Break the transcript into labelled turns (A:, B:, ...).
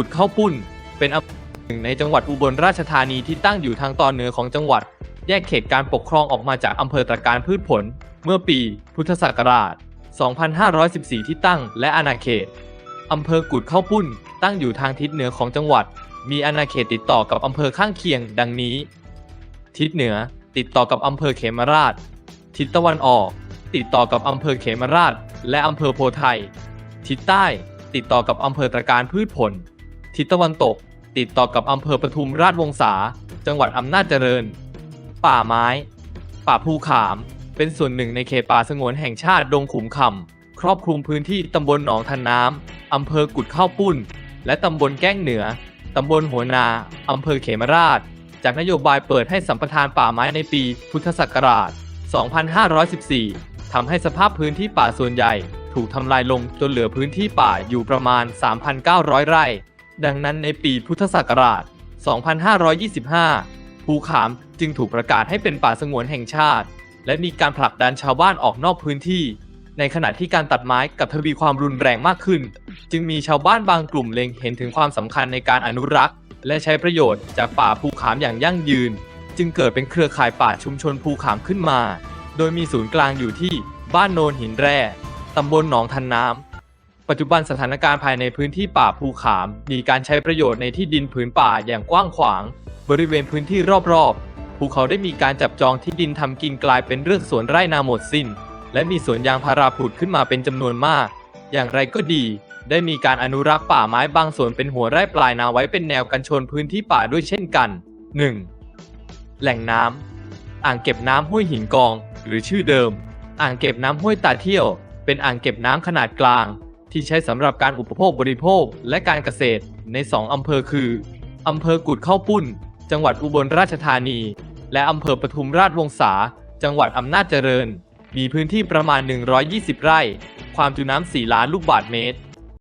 A: กุดข้าวปุ้น เป็นอำเภอหนึ่งในจังหวัดอุบลราชธานีที่ตั้งอยู่ทางตอนเหนือของจังหวัด แยกเขตการปกครองออกมาจากอำเภอตะการพืชผล เมื่อปีพุทธศักราช 2514 ที่ตั้งและอาณาเขตอำเภอกุดข้าวปุ้น ตั้งอยู่ทางทิศเหนือของจังหวัด มีอาณาเขตติดต่อกับอำเภอข้างเคียง ดังนี้ ทิศเหนือติดต่อกับอำเภอเขมราช ทิศตะวันออก ติดต่อกับอำเภอเขมราช และอำเภอโพไทยทิศใต้ติดต่อกับอำเภอตะการพืชผล ทิศตะวันตก ติดต่อกับอำเภอปทุมราชวงศา จังหวัดอำนาจเจริญ ป่าไม้ ป่าภูขาม เป็นส่วนหนึ่งในเขตป่าสงวนแห่งชาติดงขุมคำครอบคลุมพื้นที่ตำบลหนองทันน้ำอำเภอกุดข้าวปุ้น และตำบลแก้งเหนือตำบลหัวนาอำเภอเขมราช จากนโยบายเปิดให้สัมปทานป่าไม้ในปีพุทธศักราช 2514 ทำให้สภาพพื้นที่ป่าส่วนใหญ่ ถูกทำลายลงจนเหลือพื้นที่ป่าอยู่ประมาณ 3,900 ไร่ ดังนั้นในปีพุทธศักราช 2525 ภูขามจึงถูกประกาศให้เป็นป่าสงวนแห่งชาติ และมีการผลักดันชาวบ้านออกนอกพื้นที่ ในขณะที่การตัดไม้กับทวีความรุนแรงมากขึ้น จึงมีชาวบ้านบางกลุ่มเล็งเห็นถึงความสำคัญในการอนุรักษ์ และใช้ประโยชน์จากป่าภูขามอย่างยั่งยืน จึงเกิดเป็นเครือข่ายป่าชุมชนภูขามขึ้นมา โดยมีศูนย์กลางอยู่ที่บ้านโนนหินแร่ตำบลหนองทันน้ำ ปัจจุบันสถานการณ์ภายในพื้นที่ป่าภูขาม มีการใช้ประโยชน์ในที่ดินผืนป่าอย่างกว้างขวาง บริเวณพื้นที่รอบๆ ภูเขาได้มีการจับจองที่ดินทำกินกลายเป็นเรื่องสวนไร่นาหมดสิ้น และมีสวนยางพาราผุดขึ้นมาเป็นจำนวนมาก อย่างไรก็ดี ได้มีการอนุรักษ์ป่าไม้บางส่วนเป็นหัวไร่ปลายนาไว้เป็นแนวกันชนพื้นที่ป่าด้วยเช่นกัน 1. แหล่งน้ำอ่างเก็บน้ำห้วยหินกอง หรือชื่อเดิม อ่างเก็บน้ำห้วยตาเที่ยว เป็นอ่างเก็บน้ำขนาดกลาง ที่ใช้สำหรับการอุปโภคบริโภคและการเกษตรใน 2 อำเภอคือ อำเภอกุดข้าวปุ้น จังหวัดอุบลราชธานี และอำเภอปทุมราชวงศา จังหวัดอำนาจเจริญ มีพื้นที่ประมาณ 120 ไร่ ความจุน้ำ 4 ล้านลูกบาศก์เมตร